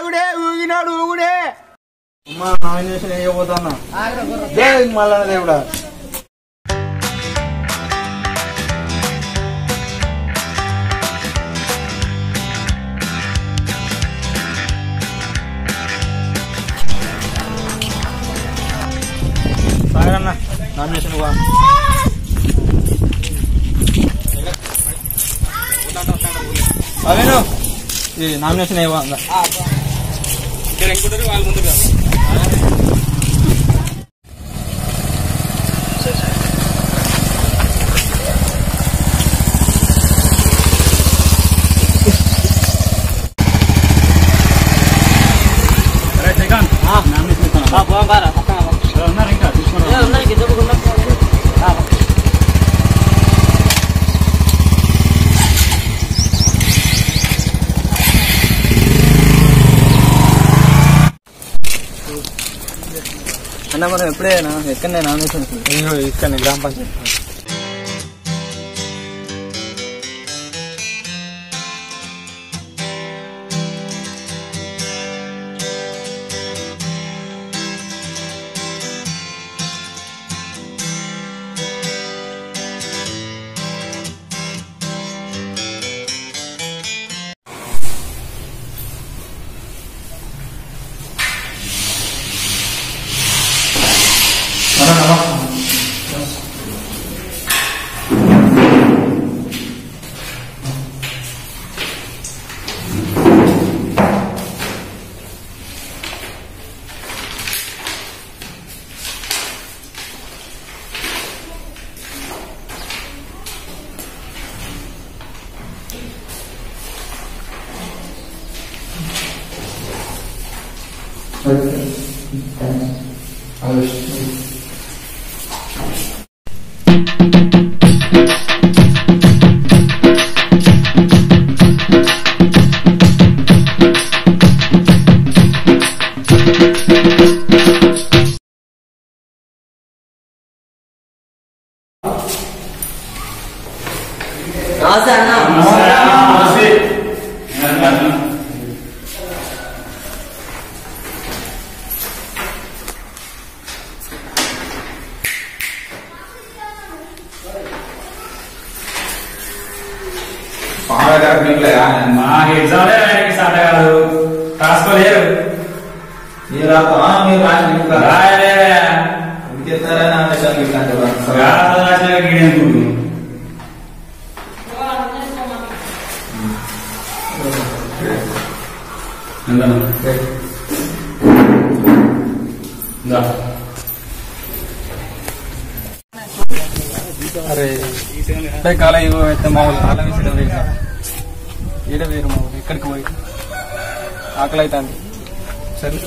ఆగుడే ఊగినాడు ఊగుడే. అమ్మా నామినేషన్ వేయబోతున్నా జై మల్లన్న దేవుడా. సాగరన్న నామినేషన్ వా అవేను ఈ నామినేషన్ ఏవా అన్న మనం ఎప్పుడైనా ఎక్కడనే నామినేషన్ ఇక్కడ గ్రామ పంచాయతీ. Perfect. Thanks. I మాకు ఎగ్జామ్ స్టార్ట్ కాదు రాసుకోలేరు మీరు రాక మీరు రాసి ఇంకా రాయలే ఇంకెత్తారా నామినేషన్ ఇట్లాంటి రాసిన రాసిన గీడెందుకు అరే అంటే కాలేజ్ అయితే మామూలు వేసేట వేరు ఈడ వేరు మామూలు ఎక్కడికి పోయి. ఆకలి అవుతుంది సరే.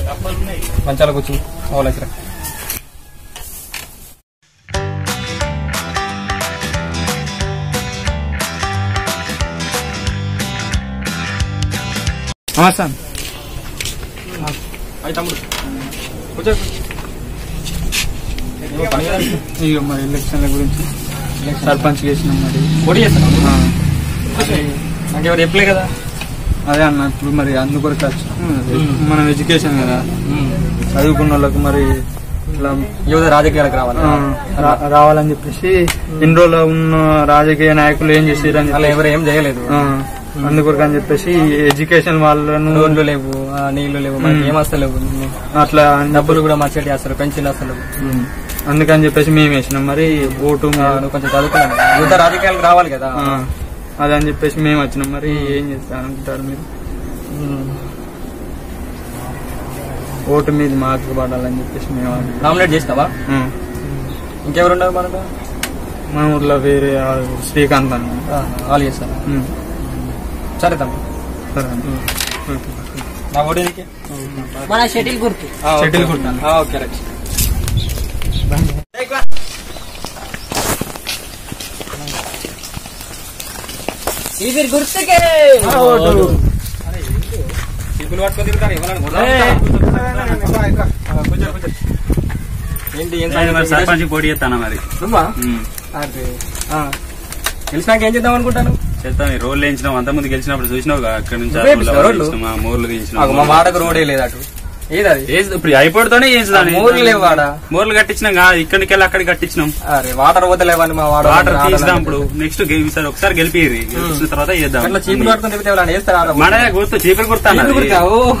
మంచాల కూర్చు మామూలు అయితే నమస్తే అయి తమ్ముడు. ఇక మరి ఎలక్షన్ల గురించి. సర్పంచ్ చేసినాం మరి. చేస్తాను ఎవరు చెప్పలే కదా? అదే అన్న ఇప్పుడు మరి అందుకొరకు. మనం ఎడ్యుకేషన్ కదా. చదువుకున్న వాళ్ళకు మరి ఇట్లా యువత రాజకీయాలకు రావాలి? రావాలని చెప్పేసి ఇన్ని రోజులు ఉన్న రాజకీయ నాయకులు ఏం చేసారని అలా ఎవరు ఏం చేయలేదు. అందుకొరకు అని చెప్పేసి ఎడ్యుకేషన్ వాళ్ళను రోడ్లు లేవు నీళ్ళు లేవు మనకి ఏం అట్లా డబ్బులు కూడా మంచిగా చేస్తారు పెన్షన్ అసలు. అందుకని చెప్పేసి మేము వేసినాం. మరి ఓటు నువ్వు కొంచెం చదువుకున్నాను యువత రాజకీయాలకు రావాలి కదా. అదని చెప్పేసి మేము వచ్చినాం. మరి ఏం చేస్తారు అనుకుంటారు మీరు? ఓటు మీద మార్పు పడాలని చెప్పేసి మేము. నామినేట్ చేసినావా? ఆ. ఇంకెవరు ఉన్నారు మనకు మన ఊర్లో వేరే శ్రీకాంత్ అన్న వాళ్ళు చేస్తారా. సరే తమ్ముడు. సరే. నా? మన షటిల్ గుర్తు. షటిల్. ఆ, ఓకే రైట్. గుర్తుకే. చిక్కులు పట్టుకొని తిరుగుతారు. ఏంటి? సర్పంచ్ పోటీ చేస్తాను మరి. గెలిచినాక ఏం చేద్దాం అనుకుంటాను? చేస్తాం రోడ్లు వేయించినాం. అంత ముందు గెలిచినప్పుడు చూసినావు అక్కడ నుంచి రోడ్ల ఆ మోర్లు మాకు మా తీయించినాం వాడకు రోడే లేదు అటు. ఇప్పుడు అయిపోతూనే చేయించుదాం మోర్లు లేవాడా? మోర్లు కట్టించినాం కాదు ఇక్కడికి వెళ్ళి అక్కడికి కట్టించినాం. అరే వాటర్ పోతలేవని మా వాడు. వాటర్ తీసిదాం ఇప్పుడు. నెక్స్ట్ ఈసారి ఒకసారి గెలిపిరి గెలిచిన తర్వాత చేద్దాం. అట్లా చీపులు వేస్తారా మన గుర్తు? ఓ.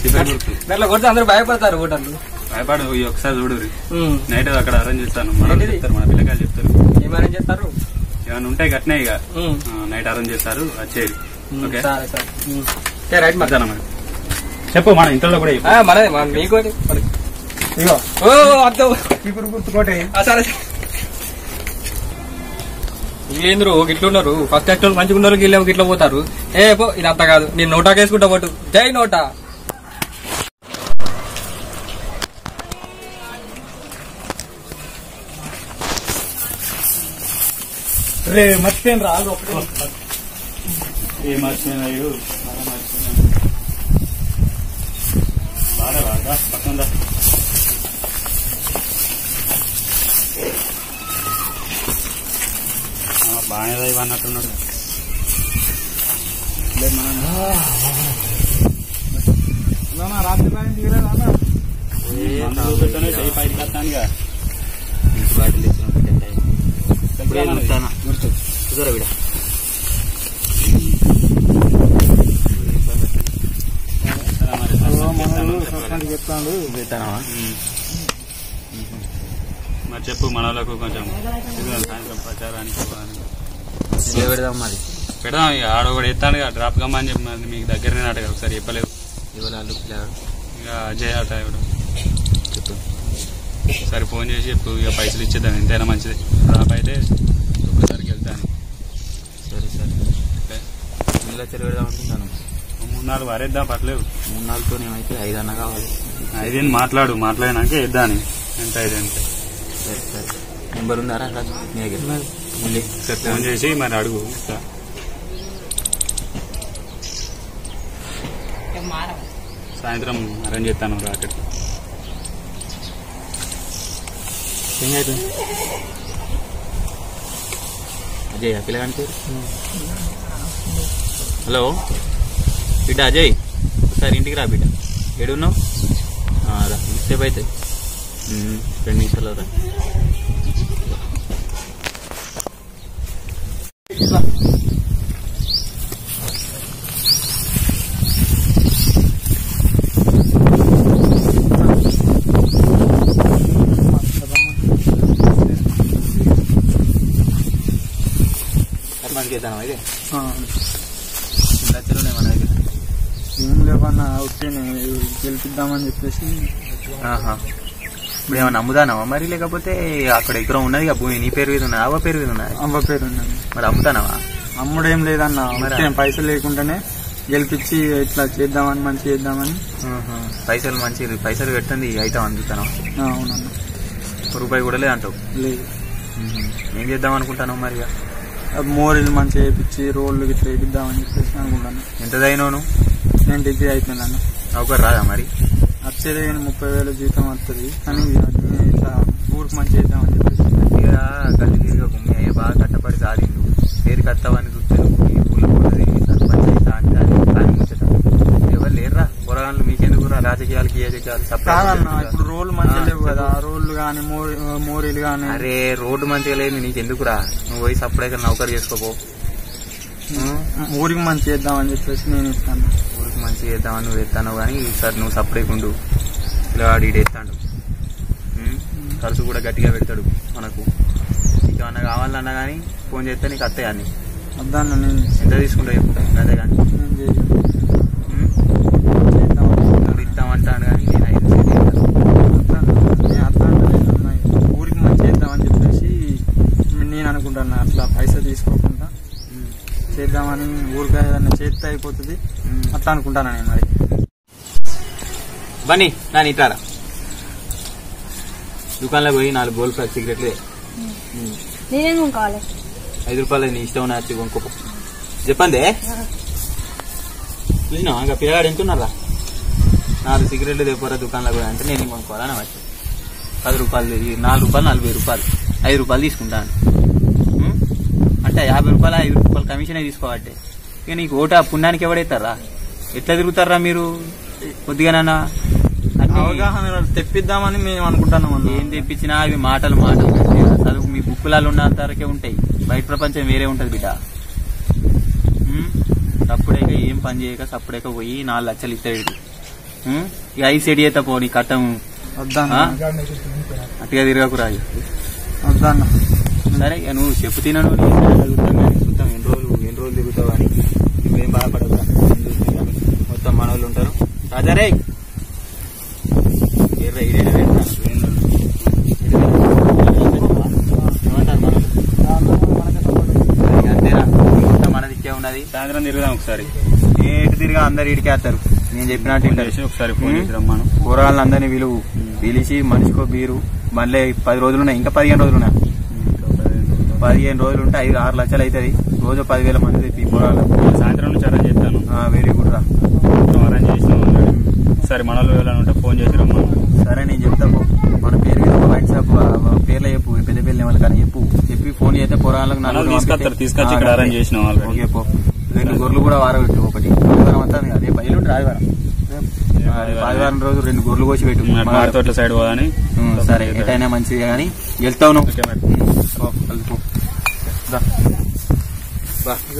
చీపురు గుర్తు అట్లా కొడితే అందరూ భయపడతారు ఓటర్లు. భయపడు ఒకసారి చూడు. నైట్ అక్కడ అరేంజ్ చేస్తాను. మన? చెప్తారు మన పిల్లకాయలు చెప్తారు. ఏమైనా చేస్తారు? ఏమైనా ఉంటాయి కట్టినా ఇక. నైట్ అరేంజ్ చేస్తారు వచ్చేది ఓకే? సరే సరే. రైట్ మధ్యాహ్నం. చెప్పు మన ఇంట్లో కూడా మనదే మన మీకోటి. ఇగో. ఓ ఇప్పుడు గుర్తుకోటే సరే. వీళ్ళేంద్రు? గిట్లున్నారు. ఫస్ట్ యాక్టర్ మంచిగా ఉన్నారు గిట్ల గిట్ల పోతారు. ఏ పో ఇది అంత కాదు. నేను నోటా వేసుకుంటా పోటు. జై నోటా. రే మర్చిపోయిన రా ఏ మర్చిపోయినాయి బాగా మర్చిపోయినాయి. బాగా బాగా పక్కన రా. ఆ, బాగానే ఇవన్నట్టున్నాడు లేదు మనం రాత్రి పైన దిగలేదా మందు పెట్టనే చెయ్యి పైకి కట్టానుగా. తెలుసా మనది? సరే మరి, ఉమ్. మరి చెప్పు మన వాళ్ళకు కొంచెం సాయంత్రం ప్రచారానికి. పెడదాం మరి. పెడదాం ఇక. ఆడ కూడా ఎత్తాను డ్రాప్ కమ్మని చెప్పి మరి మీకు దగ్గరనే నాటగా ఒకసారి చెప్పలేదు పిల్లగాడు ఇక అజయ్ ఆట ఇప్పుడు సరే ఫోన్ చేసి చెప్పు. ఇక పైసలు ఇచ్చేద్దాం. ఎంతైనా మంచిది. డ్రాప్ అయితే ఒక్కసారికి వెళ్తాను. సరే సరే. ఇల్లు వచ్చి పెడదాం అనుకుంటాను. మూడు నాలుగు వారేద్దాం పర్లేదు. మూడు నాలుగుతో ఏమైతే ఐదు అన్న కావాలి. ఐదేని మాట్లాడు మాట్లాడినాక ఇద్దాని ఎంత ఐదు ఎంత సరే సరే. నెంబర్ ఉందారా? రాజు నీ దగ్గర. ఉంది. ఫోన్ చేసి మరి అడుగు. సాయంత్రం అరేంజ్ చేస్తాను రాకెట్ ఏం అవుతుంది అజయ్ పిల్లగాని పేరు? హలో? బిడ్డ అజయ్ ఒకసారి ఇంటికి రా బిడ్డ. ఏడున్నావు? రా ఉమ్, రెండు నిమిషాలు రా. ఇద్దాం అయితే లక్షలు ఉన్నాయి మన ఏం లేవన్నా ఓకే గెలిపిద్దామని చెప్పేసి. ఆహా. ఇప్పుడు ఏమన్నా అమ్ముతానావా మరి? లేకపోతే అక్కడ ఎకరం ఉన్నది ఆ భూమి నీ పేరు మీద ఉన్నది అవ్వ పేరు మీద ఉన్నది? అవ్వ పేరు ఉన్నది. మరి అమ్ముతానావా? అమ్ముడేం లేదన్న మరి పైసలు లేకుండానే గెలిపించి ఇట్లా చేద్దామని మంచి చేద్దామని. పైసలు మంచి పైసలు పెట్టండి అయితే అందుతాను అవునన్న. రూపాయి కూడా లేదంటావు లేదు. ఏం చేద్దాం అనుకుంటాను మరి? మోరీలు మంచిగా వేయించి రోడ్లు ఇట్లా వేపిద్దామని చెప్పేసి అనుకుంటాను. ఎంత దైనోను? నేను డిగ్రీ అయిపోయినాను ఒకరు రాదా మరి? వచ్చేది కానీ ముప్పై వేల జీతం వస్తుంది కానీ ఇట్లా ఊరికి మంచి చేద్దామని చెప్పేసి గట్టిగా గల్లి తిరిగి భూమి అయ్యే బాగా కట్టపడి సాగిండు పేరు కత్తవని చూస్తే పూల పోతుంది సర్పంచ్ అయితే అంటే అది కానీ ముచ్చట. ఎవరు లేరురా? పొరగాళ్ళు మీకెందుకు రా? రాజకీయాలకి కాదు కాదన్న ఇప్పుడు రోడ్లు మంచిగా లేవు కదా. రోడ్లు కానీ మోరీ మోరీలు కానీ. అరే రోడ్డు మంచిగా లేదు. నీకెందుకురా నువ్వు పోయి సప్పుడైతే నౌకరు చేసుకోపో. ఊరికి మంచి చేద్దామని చెప్పేసి నేను ఇస్తాను. మంచిగా చేద్దామని నువ్వు ఎత్తాను కానీ ఈసారి నువ్వు సపరేట్ ఉండు. పిల్లవాడు ఈడేస్తాడు ఖర్చు కూడా గట్టిగా పెడతాడు మనకు. నీకేమన్నా కావాలన్నా కానీ ఫోన్ చేస్తే నీకు అత్తయ్య అన్ని వద్దన్న నేను ఎంత తీసుకుంటావు చెప్పు? అదే కానీ నేను చేయను. ఉమ్? చేద్దామని నువ్వు ఇస్తామంటాను కానీ నేను ఐదు వేలు ఇస్తాను. వద్దన్న. నేను అట్లా అంటలేను. ఊరికి మంచి చేద్దామని చెప్పేసి నేను అనుకుంటాను అట్లా పైసలు తీసుకోకుండా ఉమ్. చేద్దామని ఊరికే చేస్తే అయిపోతుంది. అట్లా అనుకుంటాను నేను మరి? బన్నీ నా ఇట్లారా దుకాణంలో పోయి నాలుగు గోల్డ్ ప్యాక్ సిగరెట్లు నేనేం కావాలి ఐదు రూపాయలు నీ ఇష్టం ఉన్న వచ్చి కొనుక్కో చెప్పండి. చూసినా ఇంకా పిల్లగాడు ఎంతున్నారా నాలుగు సిగరెట్లు తెపోరా దుకాణంలో పోయి అంటే నేను కొనుక్కోవాలని వచ్చి పది రూపాయలు నాలుగు రూపాయలు నలభై రూపాయలు. ఐదు రూపాయలు తీసుకుంటాను? అంటే యాభై రూపాయలు ఐదు రూపాయలు కమిషనే తీసుకోవాలంటే. ఇక నీకు ఓటు ఆ పుణ్యానికి ఎవడైతారా? ఎట్లా తిరుగుతారా మీరు? కొద్దిగానన్నా అన్ని అవగాహన తెప్పిద్దామని మేము అనుకుంటున్నాం అన్న. ఏం తెప్పించినా అవి మాటలు మాటలు చదువు మీ బుక్కులలో ఉన్నంత వరకే ఉంటాయి. బయట ప్రపంచం వేరే ఉంటది బిడ్డ. ఉమ్? సప్పుడేక ఏం పని చేయక సప్పుడేక పోయి నాలుగు లక్షలు ఇస్తాడు? ఇక ఐదు సెడి అయితే పో నీ కట్టం? అట్టుగా తిరగకు రాజు సరే ఇక నువ్వు చెప్పు తినను చూద్దాం ఎన్ని రోజులు ఎన్ని రోజులు తిరుగుతావు అని నువ్వేం బాధపడదు మొత్తం మన వాళ్ళు రాజారే మొత్తం మన దిక్కే ఉన్నది సాయంత్రం తిరుగుదాం ఒకసారి. ఏటు తిరిగా అందరు ఇడికేస్తారు నేను చెప్పినట్టు. చేసి ఒకసారి ఫోన్ రమ్మాను కూరగాయలను అందరినీ పిలువు. పిలిచి మనిషికో బీరు. మళ్ళీ పది రోజులు ఉన్నాయి ఇంకా పదిహేను రోజులు ఉన్నాయి పదిహేను రోజులు ఉంటే ఐదు ఆరు లక్షలు అవుతుంది. రోజు పదివేల మంది తెప్పి కూరగాయలు సాయంత్రం నుంచి అరేంజ్ చేస్తాను. వెరీ గుడ్ రా మొత్తం అరేంజ్ చేసినాం ఆల్రెడీ సరే మన వాళ్ళు ఎవరైనా ఉంటే ఫోన్ చేసి రమ్మాను. సరే నేను చెప్తా పో. మన పేరు వైట్ షాప్ పేర్లో చెప్పు. పెద్ద పేర్లు ఏమన్నా కానీ చెప్పు. చెప్పి ఫోన్ చేస్తే మనల్ని నలుగురు తీసుకొస్తారు తీసుకొచ్చి ఇక్కడ. అరేంజ్ చేసినాం ఓకే పో. రెండు గొర్రెలు కూడా వారబెట్టు ఒకటి. ఆదివారం అంతా అదే ఎల్లుండి ఆదివారం. ఆదివారం. రోజు రెండు గొర్రెలు కోసి పెట్టు. సైడ్ పోదని సరే ఎటైనా మంచిది కానీ వెళ్తావు నువ్వు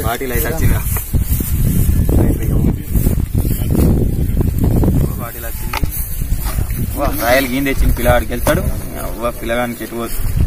బాటిల్ అయితే వచ్చింది వా, రాయల్ గీన్ తెచ్చిన పిల్లవాడికి వెళ్తాడు. అవ్వ పిల్లగానికి ఎటు పోదు.